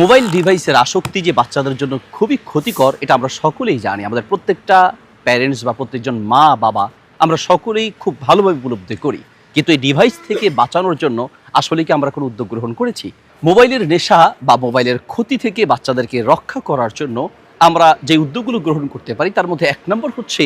Mobile ডিভাইসের আসক্তি যে বাচ্চাদের জন্য খুবই ক্ষতিকর, এটা আমরা সকলেই জানি। আমাদের প্রত্যেকটা প্যারেন্টস বা প্রত্যেকজন মা, বাবা, আমরা সকলেই খুব ভালোভাবে উপলব্ধি করি। কিন্তু এই ডিভাইস থেকে বাঁচানোর জন্য আসলে কি আমরা কোনো উদ্যোগ গ্রহণ করেছি? মোবাইলের নেশা বা মোবাইলের ক্ষতি থেকে বাচ্চাদেরকে রক্ষা করার জন্য আমরা যে উদ্যোগগুলো গ্রহণ করতে পারি, তার মধ্যে এক নম্বর হচ্ছে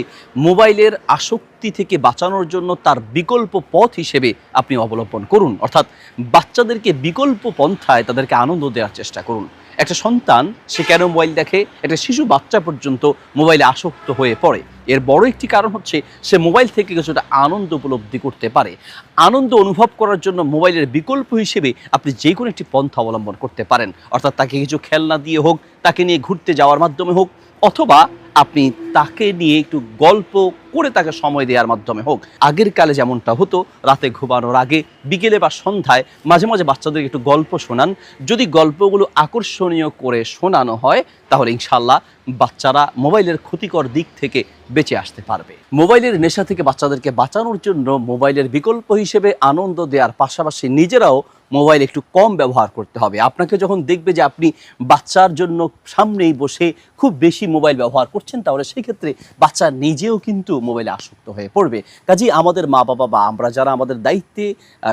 মোবাইলের আসক্তি থেকে বাঁচানোর জন্য তার বিকল্প পথ হিসেবে আপনি অবলম্বন করুন। অর্থাৎ বাচ্চাদেরকে বিকল্প পন্থায় তাদেরকে আনন্দ দেওয়ার চেষ্টা করুন। একটা সন্তান, সে কেন মোবাইল দেখে? একটা শিশু বাচ্চা পর্যন্ত মোবাইলে আসক্ত হয়ে পড়ে। এর বড় একটি কারণ হচ্ছে, সে মোবাইল থেকে কিছুটা আনন্দ উপলব্ধি করতে পারে। আনন্দ অনুভব করার জন্য মোবাইলের বিকল্প হিসেবে আপনি যে কোনো একটি পন্থা অবলম্বন করতে পারেন। অর্থাৎ তাকে কিছু খেলনা দিয়ে হোক, তাকে নিয়ে ঘুরতে যাওয়ার মাধ্যমে হোক, অথবা আপনি তাকে নিয়ে একটু গল্প করে তাকে সময় দেওয়ার মাধ্যমে হোক। আগের কালে যেমনটা হতো, রাতে ঘুমানোর আগে, বিকেলে বা সন্ধ্যায় মাঝে মাঝে বাচ্চাদেরকে একটু গল্প শোনান। যদি গল্পগুলো আকর্ষণীয় করে শোনানো হয়, তাহলে ইনশাল্লাহ বাচ্চারা মোবাইলের ক্ষতিকর দিক থেকে বেঁচে আসতে পারবে। মোবাইলের নেশা থেকে বাচ্চাদেরকে বাঁচানোর জন্য মোবাইলের বিকল্প হিসেবে আনন্দ দেওয়ার পাশাপাশি নিজেরাও মোবাইল একটু কম ব্যবহার করতে হবে। আপনাকে যখন দেখবে যে আপনি বাচ্চার জন্য সামনেই বসে খুব বেশি মোবাইল ব্যবহার করছেন, তাহলে সেই ক্ষেত্রে বাচ্চা নিজেও কিন্তু মোবাইলে আসক্ত হয়ে পড়বে। কাজেই আমাদের মা বাবা বা আমরা যারা আমাদের দায়িত্বে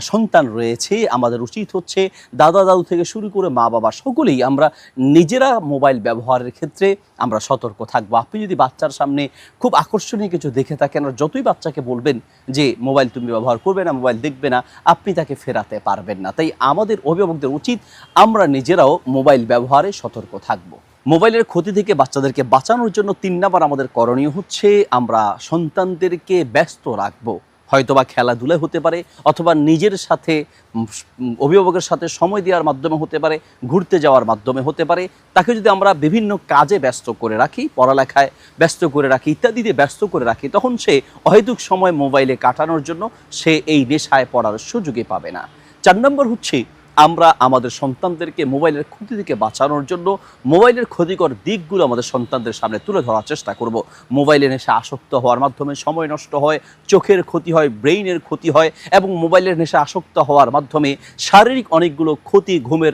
সন্তান রয়েছে, আমাদের উচিত হচ্ছে দাদা, দাদু থেকে শুরু করে মা বাবা সকলেই আমরা নিজেরা মোবাইল ব্যবহারের ক্ষেত্রে আমরা সতর্ক থাকব। আপনি যদি বাচ্চার সামনে খুব আকর্ষণীয় কিছু দেখে থাকেন আর যতই বাচ্চাকে বলবেন যে মোবাইল তুমি ব্যবহার করবে না, মোবাইল দেখবে না, আপনি তাকে ফেরাতে পারবেন না। তাই আমাদের অভিভাবকদের উচিত আমরা নিজেরাও মোবাইল ব্যবহারে সতর্ক থাকব। মোবাইলের ক্ষতি থেকে বাচ্চাদেরকে বাঁচানোর জন্য তিন নাম্বার আমাদের করণীয় হচ্ছে, আমরা সন্তানদেরকে ব্যস্ত রাখব। হয়তোবা খেলাধুলায় হতে পারে, অথবা নিজের সাথে অভিভাবকের সাথে সময় দেওয়ার মাধ্যমে হতে পারে, ঘুরতে যাওয়ার মাধ্যমে হতে পারে। তাকে যদি আমরা বিভিন্ন কাজে ব্যস্ত করে রাখি, পড়ালেখায় ব্যস্ত করে রাখি, ইত্যাদিতে ব্যস্ত করে রাখি, তখন সে অহেতুক সময় মোবাইলে কাটানোর জন্য সে এই নেশায় পড়ার সুযোগই পাবে না। চার নম্বর হচ্ছে আমরা আমাদের সন্তানদেরকে মোবাইলের ক্ষতি থেকে বাঁচানোর জন্য মোবাইলের ক্ষতিকর দিকগুলো আমাদের সন্তানদের সামনে তুলে ধরার চেষ্টা করব। মোবাইলে নেশা আসক্ত হওয়ার মাধ্যমে সময় নষ্ট হয়, চোখের ক্ষতি হয়, ব্রেইনের ক্ষতি হয় এবং মোবাইলের নেশা আসক্ত হওয়ার মাধ্যমে শারীরিক অনেকগুলো ক্ষতি, ঘুমের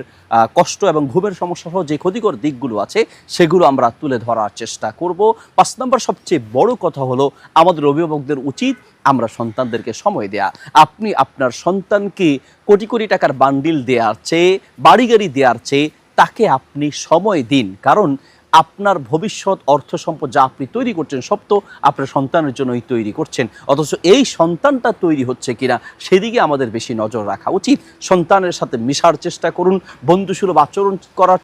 কষ্ট এবং ঘুমের সমস্যা সহ যে ক্ষতিকর দিকগুলো আছে, সেগুলো আমরা তুলে ধরার চেষ্টা করব। পাঁচ নম্বর সবচেয়ে বড় কথা হলো, আমাদের অভিভাবকদের উচিত আমরা সন্তানদেরকে সময় দেয়া। আপনি আপনার সন্তানকে কোটি কোটি টাকার বান্ডিল দেওয়ার চেয়ে, বাড়ি গাড়ি দেওয়ার চেয়ে, তাকে আপনি সময় দিন। কারণ আপনার ভবিষ্যৎ অর্থ সম্পদ যা আপনি তৈরি করছেন, সব তো আপনার সন্তানের জন্যই তৈরি করছেন। অথচ এই সন্তানটা তৈরি হচ্ছে কিনা, সেদিকে আমাদের বেশি নজর রাখা উচিত। সন্তানের সাথে মিশার চেষ্টা করুন, বন্ধুসুলভ আচরণ করার